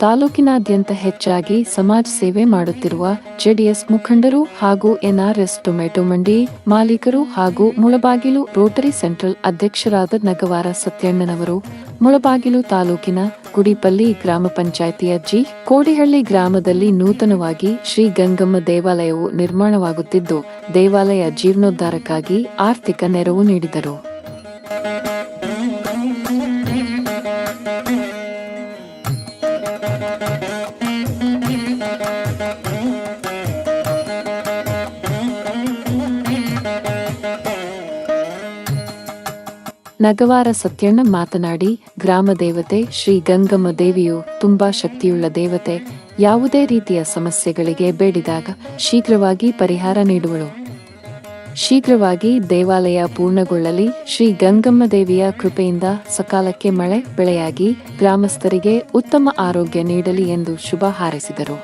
ತಾಲೂಕಿನಾದ್ಯಂತ ಹೆಚ್ಚಾಗಿ ಸಮಾಜ ಸೇವೆ ಮಾಡುತ್ತಿರುವ ಜೆಡಿಎಸ್ ಮುಖಂಡರು ಹಾಗೂ ಎನ್ಆರ್ಎಸ್ ಟೊಮೆಟೊ ಮಂಡಿ ಮಾಲೀಕರು ಹಾಗೂ ಮುಳಬಾಗಿಲು ರೋಟರಿ ಸೆಂಟ್ರಲ್ ಅಧ್ಯಕ್ಷರಾದ ನಗವಾರ ಸತ್ಯಣ್ಣನವರು, ಮುಳಬಾಗಿಲು ತಾಲೂಕಿನ ಗುಡಿಪಲ್ಲಿ ಗ್ರಾಮ ಪಂಚಾಯಿತಿಯ ಜಿ ಕೋಡಿಹಳ್ಳಿ ಗ್ರಾಮದಲ್ಲಿ ನೂತನವಾಗಿ ಶ್ರೀ ಗಂಗಮ್ಮ ದೇವಾಲಯವು ನಿರ್ಮಾಣವಾಗುತ್ತಿದ್ದು, ದೇವಾಲಯ ಜೀರ್ಣೋದ್ಧಾರಕ್ಕಾಗಿ ಆರ್ಥಿಕ ನೆರವು ನೀಡಿದರು. ನಗವಾರ ಸತ್ಯಣ್ಣ ಮಾತನಾಡಿ, ಗ್ರಾಮ ದೇವತೆ, ಶ್ರೀ ಗಂಗಮ್ಮ ದೇವಿಯು ತುಂಬಾ ಶಕ್ತಿಯುಳ್ಳ ದೇವತೆ. ಯಾವುದೇ ರೀತಿಯ ಸಮಸ್ಯೆಗಳಿಗೆ ಬೇಡಿದಾಗ ಶೀಘ್ರವಾಗಿ ಪರಿಹಾರ ನೀಡುವಳು. ಶೀಘ್ರವಾಗಿ ದೇವಾಲಯ ಪೂರ್ಣಗೊಳ್ಳಲಿ. ಶ್ರೀ ಗಂಗಮ್ಮ ದೇವಿಯ ಕೃಪೆಯಿಂದ ಸಕಾಲಕ್ಕೆ ಮಳೆ ಬೆಳೆಯಾಗಿ ಗ್ರಾಮಸ್ಥರಿಗೆ ಉತ್ತಮ ಆರೋಗ್ಯ ನೀಡಲಿ ಎಂದು ಶುಭ ಹಾರೈಸಿದರು.